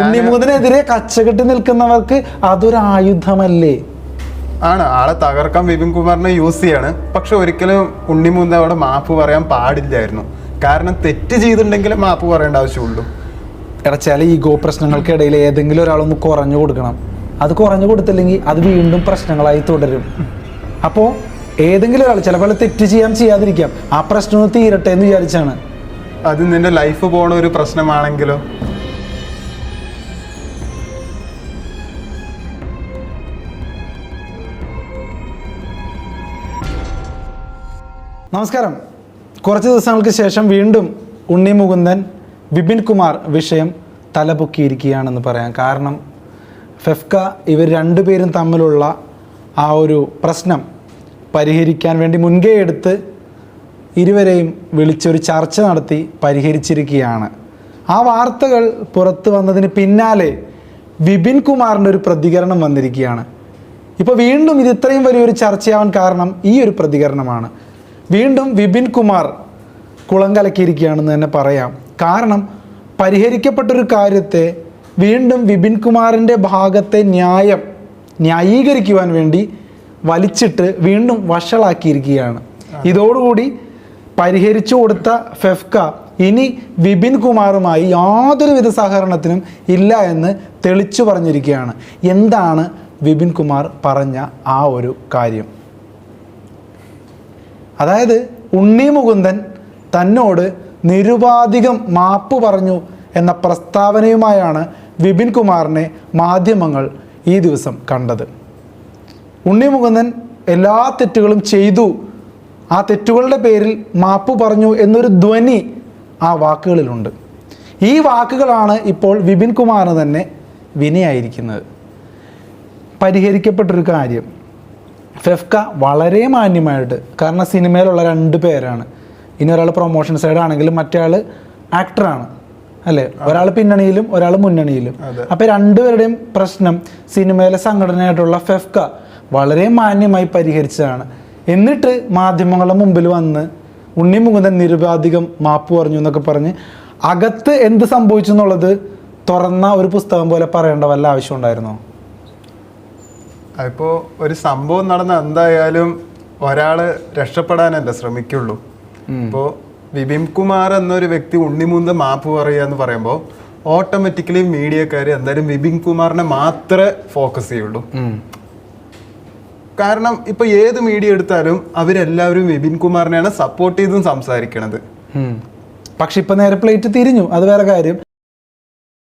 ഉണ്ണിമുഖത്തിനെതിരെ കച്ചകെട്ടി നിൽക്കുന്നവർക്ക് അതൊരു ആയുധമല്ലേ? ആണ്. ആളെ തകർക്കാൻ വിപിൻ കുമാറിനെ യൂസ് ചെയ്യാണ്. പക്ഷെ ഒരിക്കലും ഉണ്ണിമൂന്ന് അവിടെ മാപ്പ് പറയാൻ പാടില്ലായിരുന്നു. കാരണം തെറ്റ് ചെയ്തിട്ടുണ്ടെങ്കിൽ മാപ്പ് പറയേണ്ട ആവശ്യമുള്ളൂ. എടാ ചില ഈഗോ പ്രശ്നങ്ങൾക്കിടയിൽ ഏതെങ്കിലും ഒരാളൊന്ന് കുറഞ്ഞു കൊടുക്കണം. അത് കുറഞ്ഞു കൊടുത്തില്ലെങ്കിൽ അത് വീണ്ടും പ്രശ്നങ്ങളായി തുടരും. അപ്പോൾ ഏതെങ്കിലും ഒരാൾ ചിലപ്പോൾ തെറ്റ് ചെയ്യാൻ ചെയ്യാതിരിക്കാം. ആ പ്രശ്നം തീരട്ടെ എന്ന് വിചാരിച്ചാണ്. അത് നിന്റെ ലൈഫ് പോണ ഒരു പ്രശ്നമാണെങ്കിലോ? നമസ്കാരം. കുറച്ച് ദിവസങ്ങൾക്ക് ശേഷം വീണ്ടും ഉണ്ണി മുകുന്ദൻ വിപിൻ കുമാർ വിഷയം തലപൊക്കിയിരിക്കുകയാണെന്ന് പറയാം. കാരണം ഫെഫ്ക ഇവർ രണ്ടുപേരും തമ്മിലുള്ള ആ ഒരു പ്രശ്നം പരിഹരിക്കാൻ വേണ്ടി മുൻകൈ എടുത്ത് ഇരുവരെയും വിളിച്ചൊരു ചർച്ച നടത്തി പരിഹരിച്ചിരിക്കുകയാണ്. ആ വാർത്തകൾ പുറത്തു വന്നതിന് പിന്നാലെ വിപിൻ കുമാറിന്റെ ഒരു പ്രതികരണം വന്നിരിക്കുകയാണ്. ഇപ്പോൾ വീണ്ടും ഇത് ഇത്രയും വലിയൊരു ചർച്ചയാവാൻ കാരണം ഈ ഒരു പ്രതികരണമാണ്. വീണ്ടും വിപിൻ കുമാർ കുളം കലക്കിയിരിക്കുകയാണെന്ന് തന്നെ പറയാം. കാരണം പരിഹരിക്കപ്പെട്ടൊരു കാര്യത്തെ വീണ്ടും വിപിൻ കുമാറിന്റെ ഭാഗത്തെ ന്യായം ന്യായീകരിക്കുവാൻ വേണ്ടി വലിച്ചിട്ട് വീണ്ടും വഷളാക്കിയിരിക്കുകയാണ്. ഇതോടുകൂടി പരിഹരിച്ചു കൊടുത്ത ഫെഫ്ക ഇനി വിപിൻ കുമാറുമായി യാതൊരുവിധ സഹകരണത്തിനും ഇല്ല എന്ന് തെളിച്ചു പറഞ്ഞിരിക്കുകയാണ്. എന്താണ് വിപിൻ കുമാർ പറഞ്ഞ ആ ഒരു കാര്യം? അതായത് ഉണ്ണി മുകുന്ദൻ തന്നോട് നിരുപാധികം മാപ്പ് പറഞ്ഞു എന്ന പ്രസ്താവനയുമായാണ് വിപിൻ കുമാറിനെ മാധ്യമങ്ങൾ ഈ ദിവസം കണ്ടത്. ഉണ്ണി മുകുന്ദൻ എല്ലാ തെറ്റുകളും ചെയ്തു. ആ തെറ്റുകളുടെ പേരിൽ മാപ്പ് പറഞ്ഞു എന്നൊരു ധ്വനി ആ വാക്കുകളിലുണ്ട്. ഈ വാക്കുകളാണ് ഇപ്പോൾ വിപിൻ കുമാറിന് തന്നെ വിനയായിരിക്കുന്നത്. പരിഹരിക്കപ്പെട്ടൊരു കാര്യം. ഫെഫ്ക വളരെ മാന്യമായിട്ട്. കാരണം സിനിമയിലുള്ള രണ്ട് പേരാണ്. ഇനി ഒരാൾ പ്രൊമോഷൻ സൈഡ് ആണെങ്കിലും മറ്റേ ആൾ ആക്ടറാണ് അല്ലേ? ഒരാൾ പിന്നണിയിലും ഒരാൾ മുന്നണിയിലും. അപ്പൊ അപ്പോൾ രണ്ടുപേരുടെയും പ്രശ്നം സിനിമയിലെ സംഘടനയായിട്ടുള്ള ഫെഫ്ക വളരെ മാന്യമായി പരിഹരിച്ചതാണ്. എന്നിട്ട് മാധ്യമങ്ങളുടെ മുമ്പിൽ വന്ന് ഉണ്ണി മുകുന്ദൻ നിരുപാധികം മാപ്പ് പറഞ്ഞു എന്നൊക്കെ പറഞ്ഞ് അകത്ത് എന്ത് സംഭവിച്ചു എന്നുള്ളത് തുറന്ന ഒരു പുസ്തകം പോലെ പറയേണ്ട വല്ല ആവശ്യം ഉണ്ടായിരുന്നോ അതിപ്പോ ഒരു സംഭവം നടന്ന എന്തായാലും ഒരാൾ രക്ഷപ്പെടാനല്ലേ ശ്രമിക്കുള്ളൂ. ഇപ്പോ വിപിൻ കുമാർ എന്നൊരു വ്യക്തി ഉണ്ണിമുന്ത മാപ്പ് പറയുക എന്ന് പറയുമ്പോൾ ഓട്ടോമാറ്റിക്കലി മീഡിയക്കാർ എന്തായാലും വിപിൻ കുമാറിനെ മാത്രമേ ഫോക്കസ് ചെയ്യുള്ളൂ. കാരണം ഇപ്പൊ ഏത് മീഡിയ എടുത്താലും അവരെല്ലാവരും വിപിൻ കുമാറിനെയാണ് സപ്പോർട്ട് ചെയ്തും സംസാരിക്കണത്. പക്ഷെ ഇപ്പൊ നേരെ പ്ലേറ്റ് തിരിഞ്ഞു. അത് വേറെ കാര്യം.